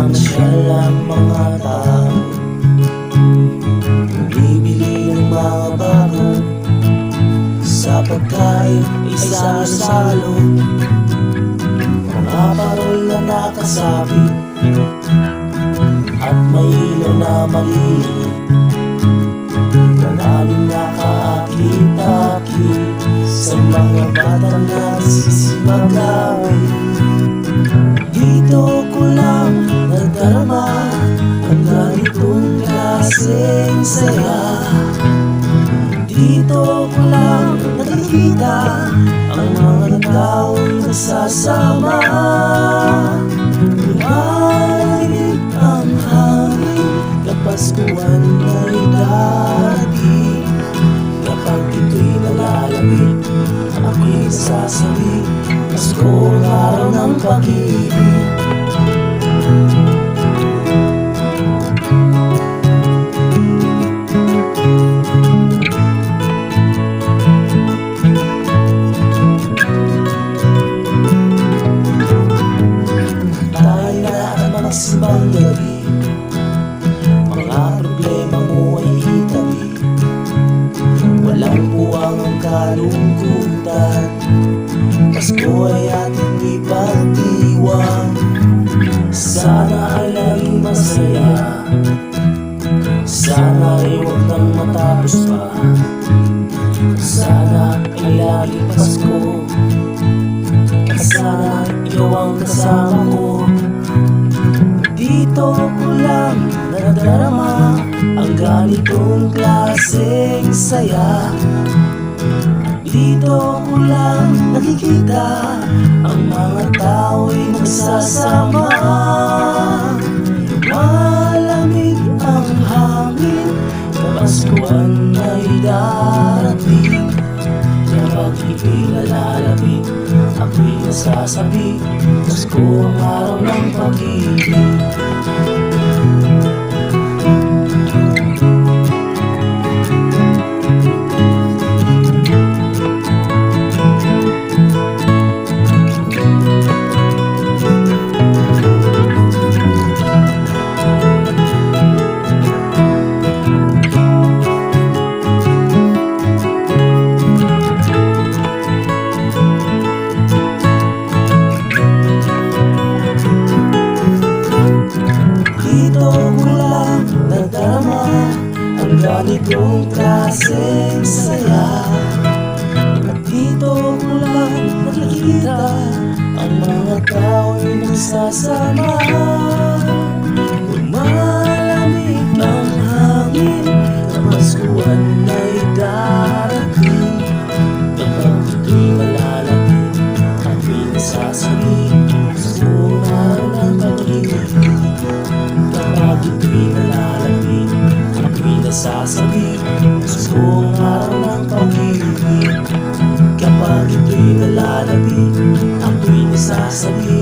Mamasyal ang mga tao Sa pagkain, isang salo Mga parol na nakasabit At may ilaw na maliliit Maraming nakaakit-akit Sa klaseng saya. Dito ko lang nakikita Ang mga tao'y nagsasama Lumalamig ang hangin Kapaskuhan ay darating. Kapag ito'y nalalapit Ako'y nasasabi Pasko ang araw ng pag-ibig kalungkutan. Pasko ay ating ipagdiwang Sana ay laging masaya. Sana ay huwag nang matapos pa. Sana ay laging Pasko. Sana ikaw ang kasama ko. Dito ko lang nadarama Ang ganitong klaseng saya Dito ko lang nakikita Ang mga tao'y nagsasama Malamig ang hangin Kapaskuhan ay darating. Kapag ito'y nalalapit Ako'y nasasabi Pasko ang araw ng pag-ibig ko lang nadarama Ang ganitong klaseng saya dito ko lang nakikita Ang mga tao'y nagsasama Sa buong araw ng pag-ibig Kapag ito'y nalalapit Ako'y nasasabi